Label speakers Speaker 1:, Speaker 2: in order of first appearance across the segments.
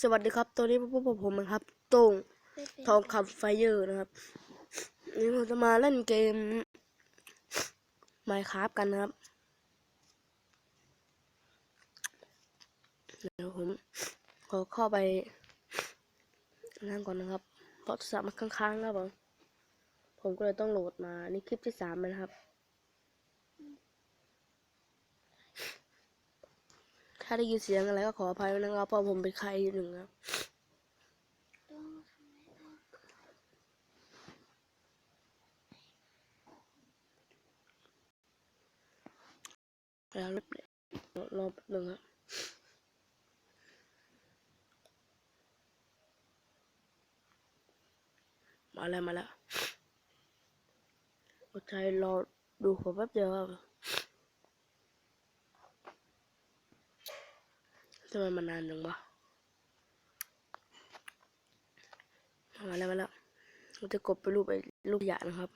Speaker 1: ส
Speaker 2: วัสดีครับ ตัวนี้พวกผมนะครับต้งทองคำไฟเยอร์นะครับนี่ผมจะมาเล่นเกม Minecraft กันนะครับเดี๋ยวผมขอเข้าไปนั่งก่อนนะครับ เพราะโทรศัพท์มันค้างๆครับผมผมก็เลยต้องโหลดมา นี่คลิปที่สามแล้วนะครับ ถ้าได้ยินเสียงอะไรก็ขออภัยนะครับเพราะผมเป็นใครหนึ่งครับแล้วรอบรอบหนึ่งครับมาแล้วมาแล้วอดใจรอดูผมแป๊บเดียวครับ ทำไมมันนานจังวะมาแล้วมาแล้วเราจะกดไปรูปไอ้รูปหยานะครับ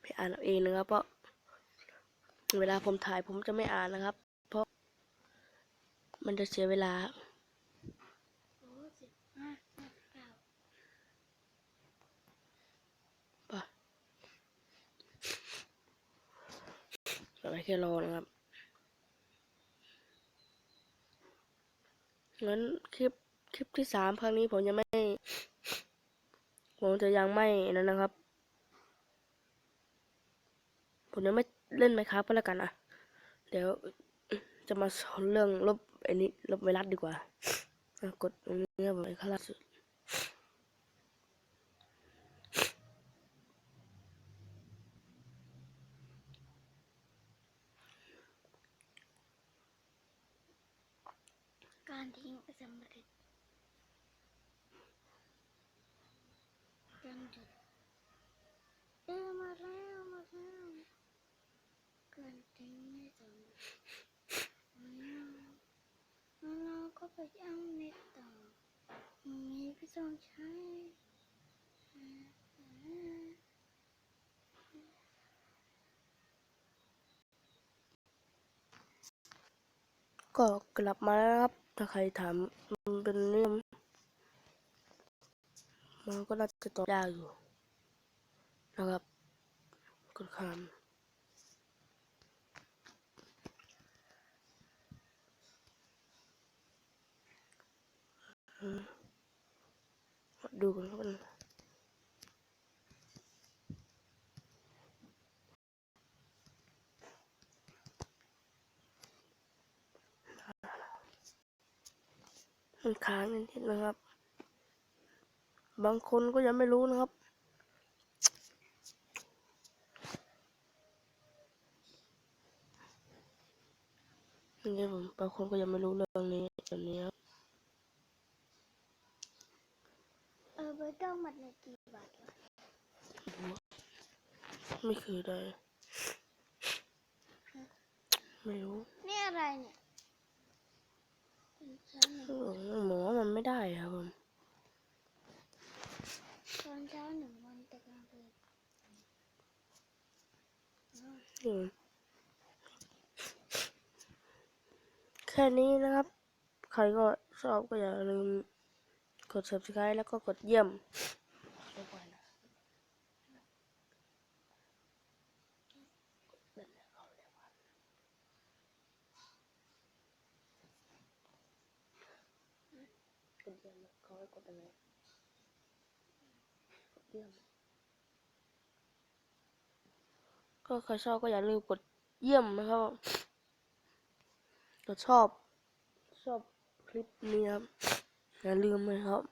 Speaker 2: ไปอ่านเอาเองนะครับ เพราะ เวลาผมถ่ายผมจะไม่อ่านนะครับ เพราะ มันจะเสียเวลา
Speaker 1: โอ้สิบห้าห้าเก้า
Speaker 2: ปะอะไรแค่รอนะครับ งั้นคลิปคลิปที่สามครั้งนี้ผมยังไม่ ผมจะยังไม่นั่นนะครับ ผมจะไม่เล่นไหมครับก็แล้วกันนะเดี๋ยวจะมาสอนเรื่องลบไอ้นี้ลบไวรัสดีกว่า กดตรงนี้ผมไอ้ข้างล่างสุดา
Speaker 1: รทิ้งสำเร็จการหยุดเออมาแล้วมาแล้วการทิ้งไม่สำเร็จแล้วแล้วเราก็ไปเอางเน็ตต่อมีก็ต้องใช้อ่าอ่า
Speaker 2: ก็กลับมาแล้วครับ ถ้าใครถามมันเป็นเรื่องมันก็น่าจะตอบยากอยู่นะครับกดคำอืมดูกันครับ มันมันค้างนิดๆนะครับ บางคนก็ยังไม่รู้นะครับ นี่ผมบางคนก็ยังไม่รู้เรื่องนี้แบบนี้ครับ
Speaker 1: เออเบอร์ต้องหมดเลยกี่บาทวะ
Speaker 2: ไม่เคยได้ไม่รู้
Speaker 1: นี่อะไรเนี่ยตอนเช้าหนึ่ง
Speaker 2: เออหมอมันไม่ได้ครับผม
Speaker 1: ตอนเช้าหนึ่งวันแต่กลางคืน
Speaker 2: อืม แค่นี้นะครับ ใครก็ชอบก็อย่าลืมกด subscribe แล้วก็กดเยี่ยมกดเยี่ยมเขาให้กดอะไรกดเยี่ยม ก็ใครชอบก็อย่าลืมกดเยี่ยมนะครับกดชอบ ชอบคลิปนี้ครับ อย่าลืมนะครับ